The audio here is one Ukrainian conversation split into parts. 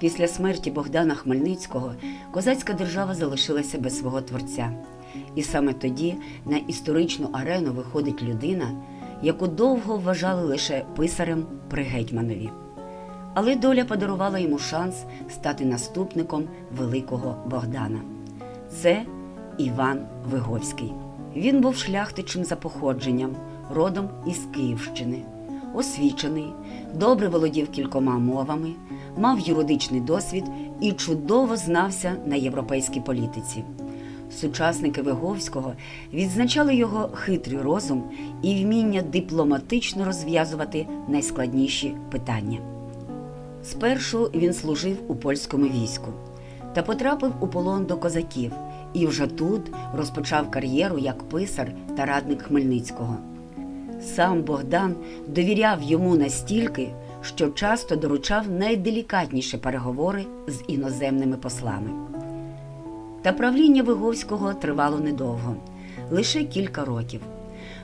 Після смерті Богдана Хмельницького козацька держава залишилася без свого творця. І саме тоді на історичну арену виходить людина, яку довго вважали лише писарем при гетьманові. Але доля подарувала йому шанс стати наступником великого Богдана. Це Іван Виговський. Він був шляхтичем за походженням, родом із Київщини, освічений, добре володів кількома мовами, мав юридичний досвід і чудово знався на європейській політиці. Сучасники Виговського відзначали його хитрий розум і вміння дипломатично розв'язувати найскладніші питання. Спершу він служив у польському війську та потрапив у полон до козаків і вже тут розпочав кар'єру як писар та радник Хмельницького. Сам Богдан довіряв йому настільки, що часто доручав найделікатніші переговори з іноземними послами. Та правління Виговського тривало недовго лише кілька років.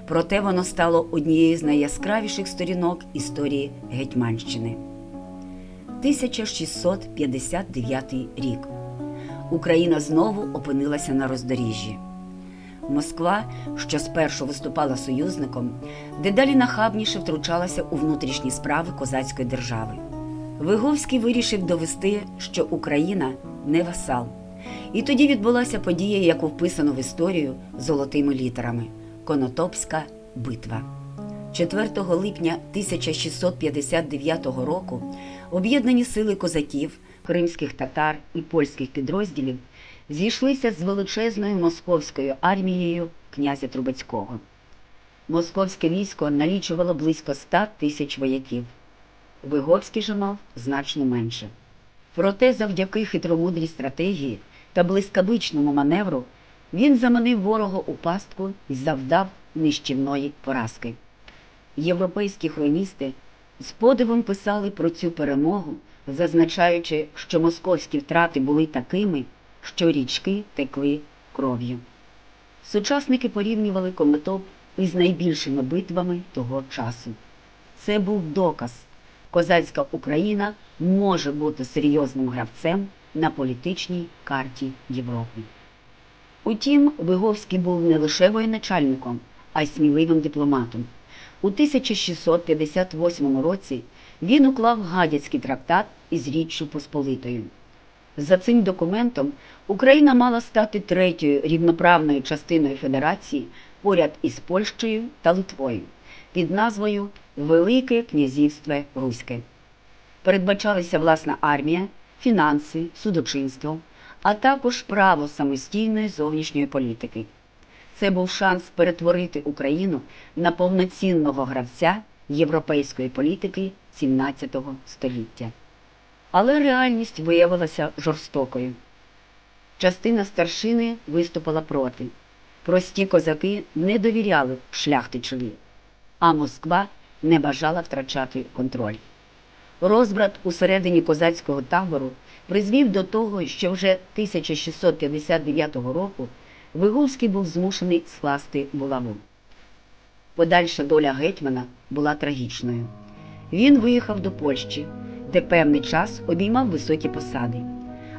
Проте воно стало однією з найяскравіших сторінок історії Гетьманщини. 1659 рік. Україна знову опинилася на роздоріжжі. Москва, що спершу виступала союзником, дедалі нахабніше втручалася у внутрішні справи козацької держави. Виговський вирішив довести, що Україна не васал. І тоді відбулася подія, яку вписано в історію золотими літерами Конотопська битва. 4 липня 1659 року об'єднані сили козаків, кримських татар і польських підрозділів зійшлися з величезною московською армією князя Трубецького. Московське військо налічувало близько 100 тисяч вояків. Виговський же мав значно менше. Проте, завдяки хитромудрій стратегії та блискавичному маневру, він заманив ворога у пастку і завдав нищівної поразки. Європейські хроністи з подивом писали про цю перемогу, зазначаючи, що московські втрати були такими, що річки текли кров'ю. Сучасники порівнювали Конотоп із найбільшими битвами того часу. Це був доказ. Козацька Україна може бути серйозним гравцем на політичній карті Європи. Утім, Виговський був не лише воєначальником, а й сміливим дипломатом. У 1658 році він уклав Гадяцький трактат із Річчю Посполитою. За цим документом Україна мала стати третьою рівноправною частиною Федерації поряд із Польщею та Литвою під назвою Велике князівство Руське. Передбачалися власна армія, фінанси, судочинство, а також право самостійної зовнішньої політики. Це був шанс перетворити Україну на повноцінного гравця європейської політики XVII століття. Але реальність виявилася жорстокою. Частина старшини виступила проти. Прості козаки не довіряли шляхтичеві, а Москва не бажала втрачати контроль. Розбрат усередині козацького табору призвів до того, що вже 1659 року Виговський був змушений скласти булаву. Подальша доля гетьмана була трагічною. Він виїхав до Польщі, де певний час обіймав високі посади.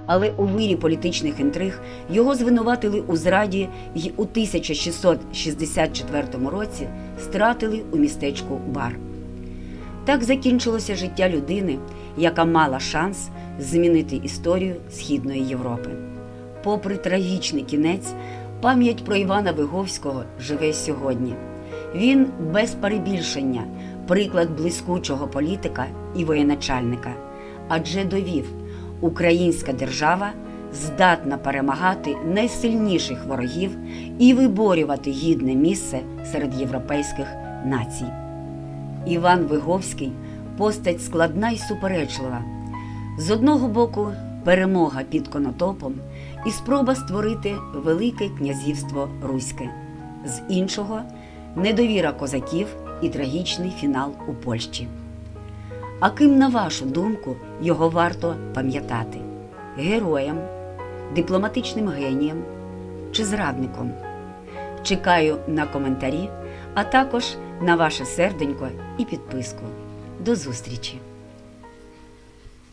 Але у вирі політичних інтриг його звинуватили у зраді і у 1664 році стратили у містечку Бар. Так закінчилося життя людини, яка мала шанс змінити історію Східної Європи. Попри трагічний кінець, пам'ять про Івана Виговського живе сьогодні. Він без перебільшення приклад блискучого політика і воєначальника, адже довів, українська держава здатна перемагати найсильніших ворогів і виборювати гідне місце серед європейських націй. Іван Виговський постать складна й суперечлива. З одного боку, перемога під Конотопом і спроба створити Велике князівство Руське, з іншого недовіра козаків і трагічний фінал у Польщі. А ким, на вашу думку, його варто пам'ятати? Героєм, дипломатичним генієм чи зрадником? Чекаю на коментарі, а також на ваше серденько і підписку. До зустрічі!